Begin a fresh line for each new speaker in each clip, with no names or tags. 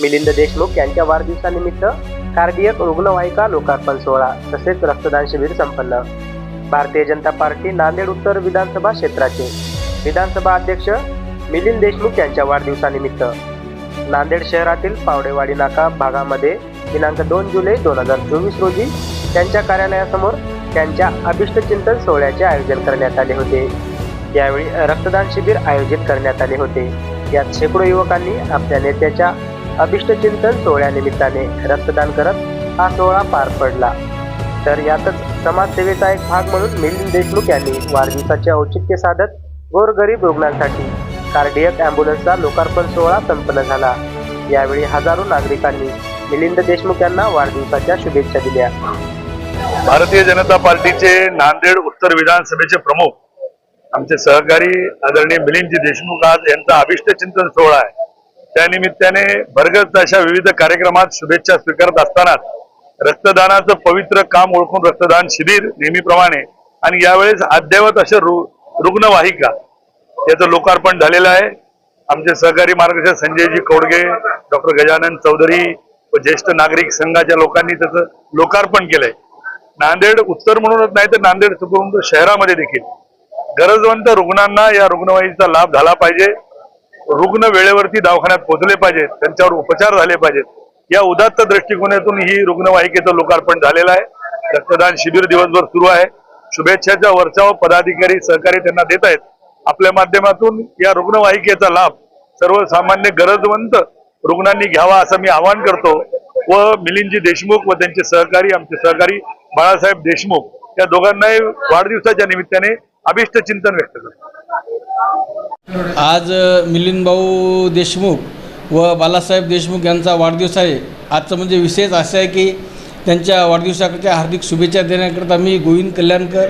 मिलिंद देशमुख यांच्या वाढदिवसानिमित्त कार्डियक रुग्णवाहिका लोकार्पण सोहळा तसेच रक्तदान शिबिर संपन्न. भारतीय जनता पार्टी नांदेड उत्तर विधानसभा क्षेत्राचे विधानसभा अध्यक्ष मिलिंद देशमुख यांच्या वाढदिवसानिमित्त. नांदेड शहरातील पावडेवाडी नाका भागामध्ये दिनांक दोन जुलै दोन हजार चोवीस रोजी त्यांच्या कार्यालयासमोर त्यांच्या अभिष्टचिंतन सोहळ्याचे आयोजन करण्यात आले होते. यावेळी रक्तदान शिबिर आयोजित करण्यात आले होते. यात शेकडो युवकांनी आपल्या नेत्याच्या अभिष्टचिंतन सोहळ्यानिमित्ताने रक्तदान करत हा सोहळा पार पडला. तर यातच समाजसेवेचा एक भाग म्हणून मिलिंद देशमुख यांनी वाढदिवसाचे औचित्य साधत गोरगरीब रुग्णांसाठी कार्डियक अँब्युलन्सचा लोकार्पण सोहळा संपन्न झाला. यावेळी हजारो नागरिकांनी मिलिंद देशमुख यांना वाढदिवसाच्या शुभेच्छा दिल्या.
भारतीय जनता पार्टीचे नांदेड उत्तर विधानसभेचे प्रमुख आमचे सहकारी आदरणीय मिलिंदजी देशमुख आज यांचा अभिष्ट चिंतन सोहळा आहे. त्यानिमित्ताने भरगत अशा विविध कार्यक्रमात शुभेच्छा स्वीकारत असताना रक्तदानाचं पवित्र काम ओळखून रक्तदान शिबिर नेहमीप्रमाणे आणि यावेळेस अद्ययावत अशा रु रुग्णवाहिका याचं लोकार्पण झालेलं आहे. आमचे सहकारी मार्गदर्शक संजयजी कौडगे डॉक्टर गजानन चौधरी व ज्येष्ठ नागरिक संघाच्या लोकांनी त्याचं लोकार्पण केलंय. नांदेड उत्तर म्हणूनच नाही तर नांदेड सुपरमुंद शहरामध्ये देखील गरजवंत रुग्णांना या रुग्णवाहिकेचा लाभ झाला पाहिजे. रुग्ण वेळेवरती दवाखान्यात पोहोचले पाहिजेत त्यांच्यावर उपचार झाले पाहिजेत. या उदात्त दृष्टिकोनातून ही रुग्णवाहिकेचं लोकार्पण झालेलं आहे. रक्तदान शिबिर दिवसभर सुरू आहे. शुभेच्छाच्या वरच्यावर पदाधिकारी सहकारी त्यांना देत आहेत. आपल्या माध्यमातून या रुग्णवाहिकेचा लाभ सर्वसामान्य गरजवंत रुग्णांनी घ्यावा असं मी आवाहन करतो व मिलिंदजी देशमुख व त्यांचे सहकारी आमचे सहकारी बाळासाहेब देशमुख या दोघांनाही वाढदिवसाच्या निमित्ताने अभिष्ट चिंतन व्यक्त करतो.
आज मिलिंद भाऊ देशमुख व बालासाहेब देशमुख यांचा वाढदिवस आहे. आजचं म्हणजे विशेष असं आहे की त्यांच्या वाढदिवसाकरच्या हार्दिक शुभेच्छा देण्याकरता मी गोविंद कल्याणकर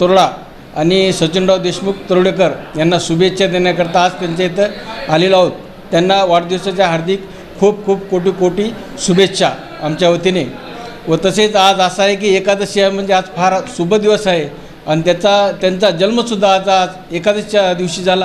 तोरडा आणि सचिनराव देशमुख तरोडेकर यांना शुभेच्छा देण्याकरता आज त्यांच्या इथं आलेलो आहोत. त्यांना वाढदिवसाच्या हार्दिक खूप खूप कोटी कोटी शुभेच्छा आमच्या वतीने. व तसेच आज असं आहे की एकादशी आहे म्हणजे आज फार शुभ दिवस आहे. आणि त्याचा त्यांचा जन्मसुद्धा आता आज एकादशीच्या दिवशी झाला.